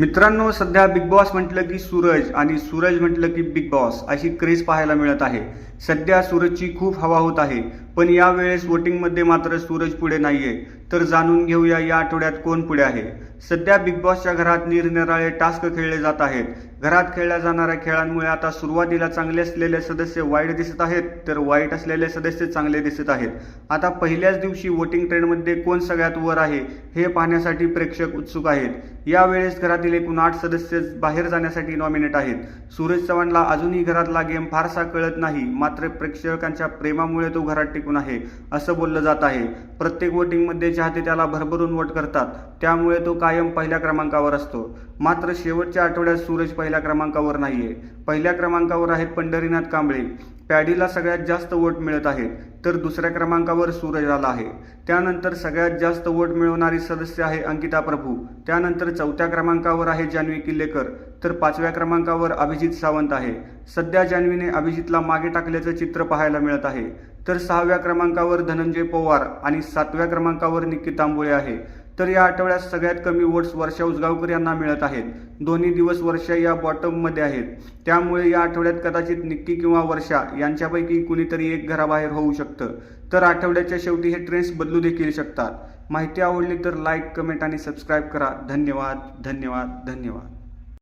मित्रांनो सध्या big boss म्हटलं की सूरज आणि सूरज म्हटलं की बिग बॉस अशी क्रेज पाहायला मिळत आहे. सध्या सूरजची खूप हवा होत आहे. पण यावेळेस वोटिंगमध्ये मात्र सूरज पुढे नाहीये. तर जाणून घेऊया या आठवड्यात कोण पुढे आहे. सध्या बिग बॉसच्या घरात निरनिराळे टास्क खेळले जात आहेत. घरात खेळल्या जाणाऱ्या खेळांमुळे आता सुरुवातीला चांगले असलेले सदस्य वाईट दिसत आहेत तर वाईट असलेले सदस्य चांगले दिसत आहेत. आता पहिल्याच दिवशी वोटिंग ट्रेंडमध्ये कोण सगळ्यात वर आहे हे पाहण्यासाठी प्रेक्षक उत्सुक आहेत. यावेळेस घरातील एकूण आठ सदस्य बाहेर जाण्यासाठी नॉमिनेट आहेत. सूरज चव्हाणला अजूनही घरातला गेम फारसा कळत नाही मात्र प्रेक्षकांच्या प्रेमामुळे तो घरात टिकून आहे. असं बोललं जात आहे. प्रत्येक वोटिंगमध्ये चाहते त्याला भरभरून वोट करतात. त्यामुळे तो कायम पहिल्या क्रमांकावर असतो. मात्र शेवटच्या आठवड्यात सूरज पहिल्या क्रमांकावर नाहीये. पहिल्या क्रमांकावर आहेत पंढरीनाथ कांबळे. पॅडीला सगळ्यात जास्त वोट मिळत आहेत. तर दुसऱ्या क्रमांकावर सूरज आला आहे. त्यानंतर सगळ्यात जास्त वोट मिळवणारी सदस्य आहे अंकिता प्रभू. त्यानंतर चौथ्या क्रमांकावर आहे जान्हवी किल्लेकर. तर पाचव्या क्रमांकावर अभिजित सावंत आहे. सध्या जान्हवीने अभिजितला मागे टाकल्याचं चित्र पाहायला मिळत आहे. तर सहाव्या क्रमांकावर धनंजय पवार आणि सातव्या क्रमांकावर निक्की तांबोळे आहे. तर या आठवड्यात सगळ्यात कमी वोट्स वर्षा उसगावकर यांना मिळत आहेत. दोन्ही दिवस वर्षा या बॉटममध्ये आहेत. त्यामुळे या आठवड्यात कदाचित निक्की किंवा वर्षा यांच्यापैकी कुणीतरी एक घराबाहेर होऊ शकतं. तर आठवड्याच्या शेवटी हे ट्रेंड्स बदलू देखील शकतात. माहिती आवडली तर लाईक कमेंट आणि सबस्क्राईब करा. धन्यवाद धन्यवाद धन्यवाद.